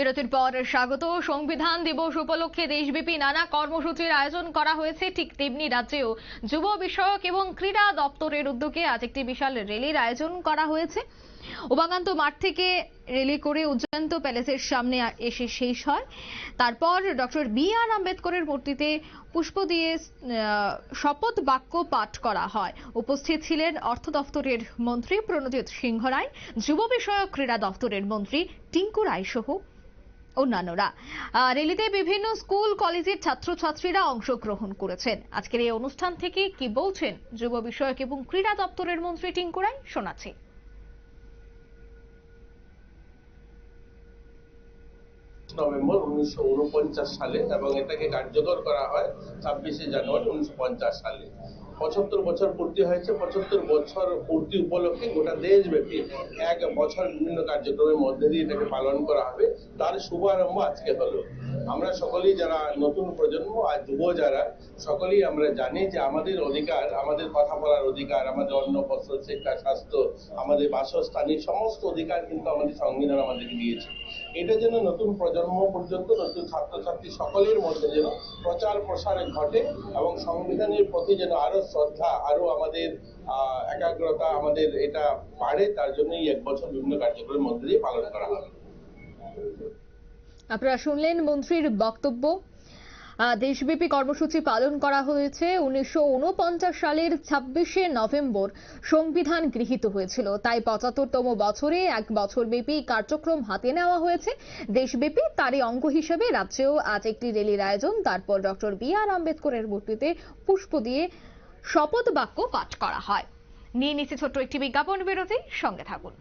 বিরতির পর স্বাগত। সংবিধান দিবস উপলক্ষে দেশব্যাপী নানা কর্মসূচির আয়োজন করা হয়েছে। ঠিক তেমনি রাজ্যেও যুব বিষয়ক এবং ক্রীড়া দপ্তরের উদ্যোগে আজ একটি বিশাল র্যালির আয়োজন করা হয়েছে। উমাকান্ত মাঠ থেকে র্যালি করে উজ্জয়ন্ত প্যালেসের সামনে এসে শেষ হয়। তারপর ডক্টর বি আর আম্বেদকরের মূর্তিতে পুষ্প দিয়ে শপথ বাক্য পাঠ করা হয়। উপস্থিত ছিলেন অর্থ দপ্তরের মন্ত্রী প্রণজিৎ সিংহ রায়, যুব বিষয়ক ক্রীড়া দপ্তরের মন্ত্রী টিঙ্কু রায় সহ অন্যান্যরা। আহ, র্যালিতে বিভিন্ন স্কুল কলেজের ছাত্রছাত্রীরা অংশগ্রহণ করেছেন। আজকের এই অনুষ্ঠান থেকে কি বলছেন যুব বিষয়ক এবং ক্রীড়া দপ্তরের মন্ত্রী টিঙ্কু রায় শোনাচ্ছি। নভেম্বর উনিশশো উনপঞ্চাশ সালে এবং এটাকে কার্যকর করা হয় ছাব্বিশে জানুয়ারি উনিশশো পঞ্চাশ সালে। পঁচাত্তর বছর পূর্তি হয়েছে, পঁচাত্তর বছর পূর্তি উপলক্ষে গোটা দেশব্যাপী এক বছর বিভিন্ন কার্যক্রমের মধ্যে দিয়ে এটাকে পালন করা হবে। তার শুভারম্ভ আজকে হলো। আমরা সকলেই যারা নতুন প্রজন্ম আর যুব যারা, সকলেই আমরা জানি যে আমাদের অধিকার, আমাদের কথা বলার অধিকার, আমাদের অন্ন বস্ত্র শিক্ষা, স্বাস্থ্য, আমাদের বাসস্থানের সমস্ত অধিকার কিন্তু আমাদের সংবিধান আমাদেরকে দিয়েছে। এটা যেন নতুন প্রজন্ম পর্যন্ত, নতুন ছাত্রছাত্রী সকলের মধ্যে যেন প্রচার প্রসার ঘটে এবং সংবিধানের প্রতি যেন আরও শ্রদ্ধা, আরও আমাদের একাগ্রতা আমাদের এটা বাড়ে, তার জন্যই এক বছর বিভিন্ন কার্যক্রমের মধ্যে দিয়ে পালন করা হবে। আপনারা শুনলেন মন্ত্রীর বক্তব্য। দেশব্যাপী কর্মসূচি পালন করা হয়েছে। উনিশশো উনপঞ্চাশ সালের ছাব্বিশে নভেম্বর সংবিধান গৃহীত হয়েছিল। তাই পঁচাত্তরতম বছরে এক বছরব্যাপী কার্যক্রম হাতে নেওয়া হয়েছে। দেশব্যাপী তারই অঙ্গ হিসেবে রাজ্যেও আজ একটি র্যালির আয়োজন। তারপর ডক্টর বি আর আম্বেদকরের মূর্তিতে পুষ্প দিয়ে শপথ বাক্য পাঠ করা হয়। নিয়ে নিচ্ছে ছোট্ট একটি বিজ্ঞাপন বিরতি। সঙ্গে থাকুন।